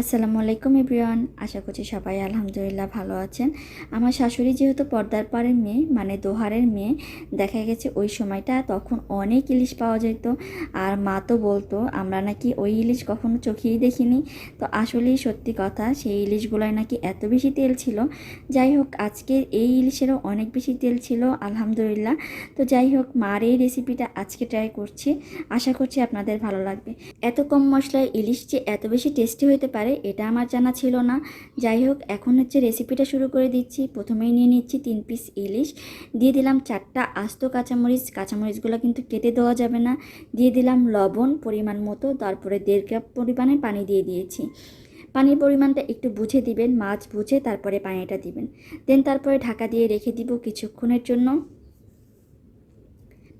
আসসালামু আলাইকুম এভরিওয়ান, আশা করছি সবাই আলহামদুলিল্লাহ ভালো আছেন। আমার শাশুড়ি যেহেতু পর্দার পাড়ের মেয়ে মানে দোহারের মেয়ে, দেখা গেছে ওই সময়টা তখন অনেক ইলিশ পাওয়া যেত। আর মা তো বলতো, আমরা নাকি ওই ইলিশ কখনো চোখেই দেখিনি। তো আসলেই সত্যি কথা, সেই ইলিশগুলোয় নাকি এত বেশি তেল ছিল। যাই হোক, আজকে এই ইলিশেরও অনেক বেশি তেল ছিল, আলহামদুলিল্লাহ। তো যাই হোক, মার এই রেসিপিটা আজকে ট্রাই করছি। আশা করছি আপনাদের ভালো লাগবে। এত কম মশলায় ইলিশ যে এত বেশি টেস্টি হতে পারে এটা আমার জানা ছিল না। যাই হোক, এখন হচ্ছে রেসিপিটা শুরু করে দিচ্ছি। প্রথমেই নিয়ে নিচ্ছি তিন পিস ইলিশ। দিয়ে দিলাম চারটা আস্ত কাঁচামরিচ। কাঁচামরিচগুলো কিন্তু কেটে দেওয়া যাবে না। দিয়ে দিলাম লবণ পরিমাণ মতো, তারপরে দেড় কাপ পরিমাণে পানি দিয়ে দিয়েছি। পানির পরিমাণটা একটু বুঝে দিবেন, মাছ বুঝে তারপরে পানিটা দিবেন। দেন তারপরে ঢাকা দিয়ে রেখে দিব কিছুক্ষণের জন্য।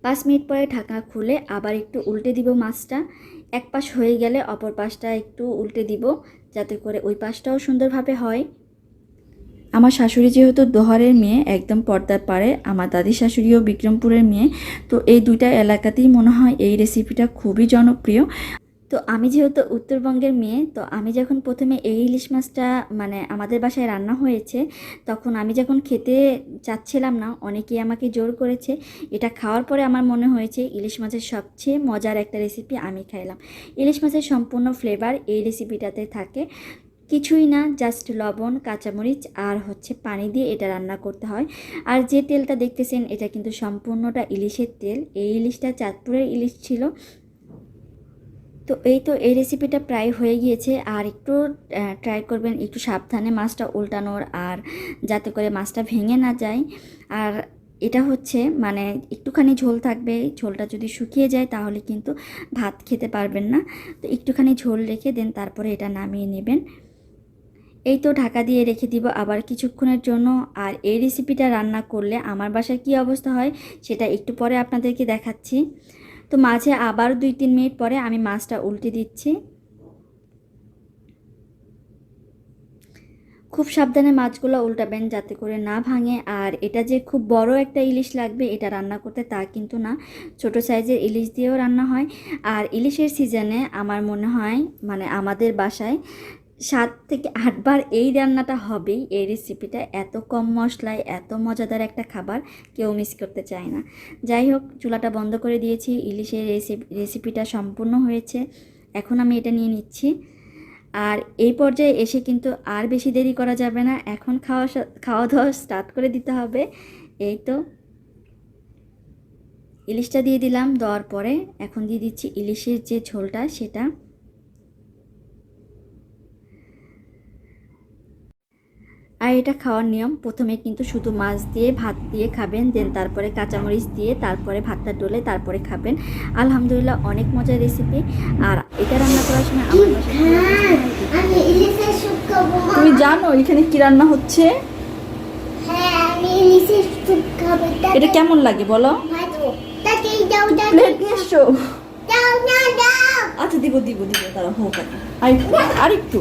পাঁচ মিনিট পরে ঢাকা খুলে আবার একটু উল্টে দিব মাছটা। এক পাশ হয়ে গেলে অপর পাশটা একটু উল্টে দিব যাতে করে ওই পাশটাও সুন্দরভাবে হয়। আমার শাশুড়ি যেহেতু দোহারের মেয়ে, একদম পর্দার পারে আমার দাদি শাশুড়িও বিক্রমপুরের মেয়ে, তো এই দুইটা এলাকাতেই মনে হয় এই রেসিপিটা খুবই জনপ্রিয়। তো আমি যেহেতু উত্তরবঙ্গের মেয়ে, তো আমি যখন প্রথমে এই ইলিশ মাছটা মানে আমাদের বাসায় রান্না হয়েছে, তখন আমি যখন খেতে চাচ্ছিলাম না, অনেকেই আমাকে জোর করেছে। এটা খাওয়ার পরে আমার মনে হয়েছে, ইলিশ মাছের সবচেয়ে মজার একটা রেসিপি আমি খাইলাম। ইলিশ মাছের সম্পূর্ণ ফ্লেভার এই রেসিপিটাতে থাকে। কিছুই না জাস্ট লবণ, কাঁচামরিচ আর হচ্ছে পানি দিয়ে এটা রান্না করতে হয়। আর যে তেলটা দেখতেছেন, এটা কিন্তু সম্পূর্ণটা ইলিশের তেল। এই ইলিশটা চাঁদপুরের ইলিশ ছিল। তো এই তো এই রেসিপিটা প্রায় হয়ে গিয়েছে। আর একটু ট্রাই করবেন একটু সাবধানে মাছটা উল্টানোর আর যাতে করে মাছটা ভেঙে না যায়। আর এটা হচ্ছে মানে একটুখানি ঝোল থাকবে, ঝোলটা যদি শুকিয়ে যায় তাহলে কিন্তু ভাত খেতে পারবেন না। তো একটুখানি ঝোল রেখে দেন, তারপরে এটা নামিয়ে নেবেন। এই তো ঢাকা দিয়ে রেখে দিব আবার কিছুক্ষণের জন্য। আর এই রেসিপিটা রান্না করলে আমার বাসায় কী অবস্থা হয় সেটা একটু পরে আপনাদেরকে দেখাচ্ছি। তো মাঝে আবার দুই তিন মিনিট পরে আমি মাছটা উল্টে দিচ্ছি। খুব সাবধানে মাছগুলো উল্টাবেন যাতে করে না ভাঙে। আর এটা যে খুব বড় একটা ইলিশ লাগবে, এটা রান্না করতে তা কিন্তু না। ছোট সাইজের ইলিশ দিয়েও রান্না হয়। আর ইলিশের সিজনে আমার মনে হয় মানে আমাদের বাসায় সাত থেকে আটবার এই রান্নাটা হবেই। এই রেসিপিটা এত কম মশলায়, এত মজাদার একটা খাবার কেউ মিস করতে চায় না। যাই হোক, চুলাটা বন্ধ করে দিয়েছি, ইলিশের রেসিপি রেসিপিটা সম্পূর্ণ হয়েছে। এখন আমি এটা নিয়ে নিচ্ছি। আর এই পর্যায়ে এসে কিন্তু আর বেশি দেরি করা যাবে না। এখন খাওয়া খাওয়া দাওয়া স্টার্ট করে দিতে হবে। এই তো। ইলিশটা দিয়ে দিলাম, দেওয়ার পরে এখন দিয়ে দিচ্ছি ইলিশের যে ঝোলটা, সেটা। আর এটা খাওয়ার নিয়ম। প্রথমে কিন্তু শুধু মাছ দিয়ে ভাত দিয়ে খাবেন দেন তারপরে কাঁচামরিচ দিয়ে তারপরে ভাতটা ডলে তারপরে খাবেন। আলহামদুলিল্লাহ অনেক মজার রেসিপি আর এটা রান্না করার সময় আমার। তুমি জানো এখানে কি রান্না হচ্ছে? হ্যাঁ এটা কেমন লাগে বলো? আচ্ছা দিব দিব দিব তারা হোক আর একটু আর একটু।